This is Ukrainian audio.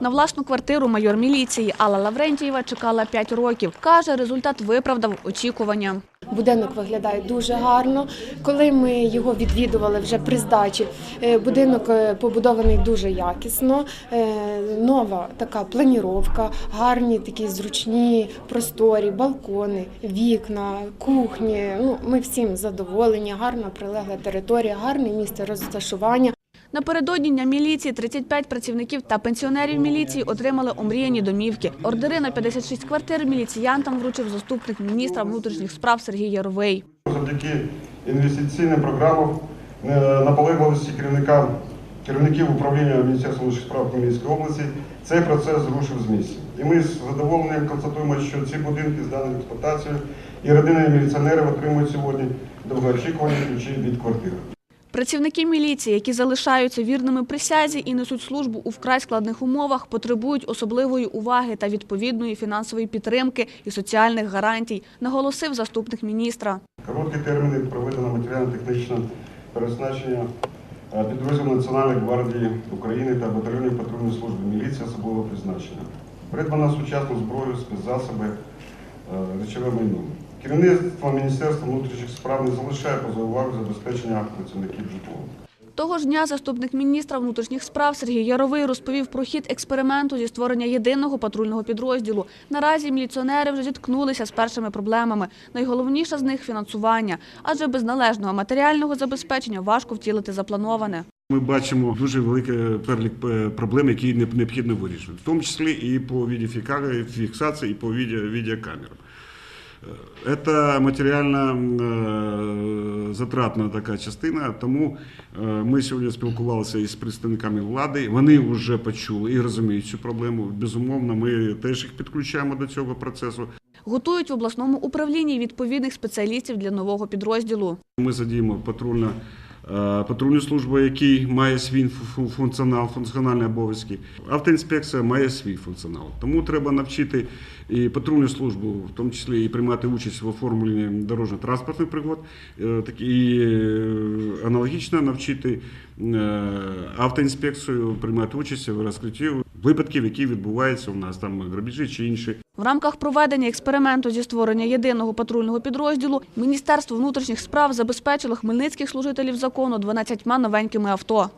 На власну квартиру майор міліції Алла Лаврентієва чекала 5 років. Каже, результат виправдав очікування. Будинок виглядає дуже гарно. Коли ми його відвідували вже при здачі, е, будинок е, побудований дуже якісно. Е, Нова така планіровка, гарні такі зручні просторі, балкони, вікна, кухні. Ну, ми всім задоволені, гарна прилегла територія, гарне місце розташування. Напередодні дня міліції 35 працівників та пенсіонерів міліції отримали омріяні домівки. Ордери на 56 квартир міліціянтам вручив заступник міністра внутрішніх справ Сергій Яровий. Завдяки інвестиційним програмам, е, наполегливості керівника, керівників управління Міністерства внутрішніх справ Хмельницької області цей процес зрушив з місця. І ми з задоволенням констатуємо, що ці будинки здані в експлуатацію і родини міліціонерів отримують сьогодні довгоочікувані ключі від квартир. Працівники міліції, які залишаються вірними присязі і несуть службу у вкрай складних умовах, потребують особливої уваги та відповідної фінансової підтримки і соціальних гарантій, наголосив заступник міністра. Короткі терміни проведено матеріально-технічне переоснащення е, підрозділів Національної гвардії України та батальйонів патрульної служби міліції особливого призначення. Придбано сучасну зброю, спецзасоби, е, речове майно. Керівництво Міністерства внутрішніх справ не залишає поза увагу забезпечення працівників житлом. Того ж дня заступник міністра внутрішніх справ Сергій Яровий розповів про хід експерименту зі створення єдиного патрульного підрозділу. Наразі міліціонери вже зіткнулися з першими проблемами. Найголовніше з них фінансування, адже без належного матеріального забезпечення важко втілити заплановане. Ми бачимо дуже великий перелік е, проблем, які необхідно вирішити, в тому числі і по відеофіксації, і по відео, відеокамерам. Це матеріально е, затратна така частина, тому е, ми сьогодні спілкувалися із представниками влади. Вони вже почули і розуміють цю проблему. Безумовно, ми теж їх підключаємо до цього процесу. Готують в обласному управлінні відповідних спеціалістів для нового підрозділу. Ми задіємо патрульна, е, патрульну службу, який має свій фу- функціонал, функціональні обов'язки. Автоінспекція має свій функціонал. Тому треба навчити і патрульну службу, в тому числі і приймати участь в оформленні дорожньо-транспортних пригод, е, і е, аналогічно навчити автоінспекцію приймати участь в розкритті випадків, які відбуваються у нас там грабіжі чи інші. В рамках проведення експерименту зі створення єдиного патрульного підрозділу Міністерство внутрішніх справ забезпечило хмельницьких служителів закону 12 новенькими авто.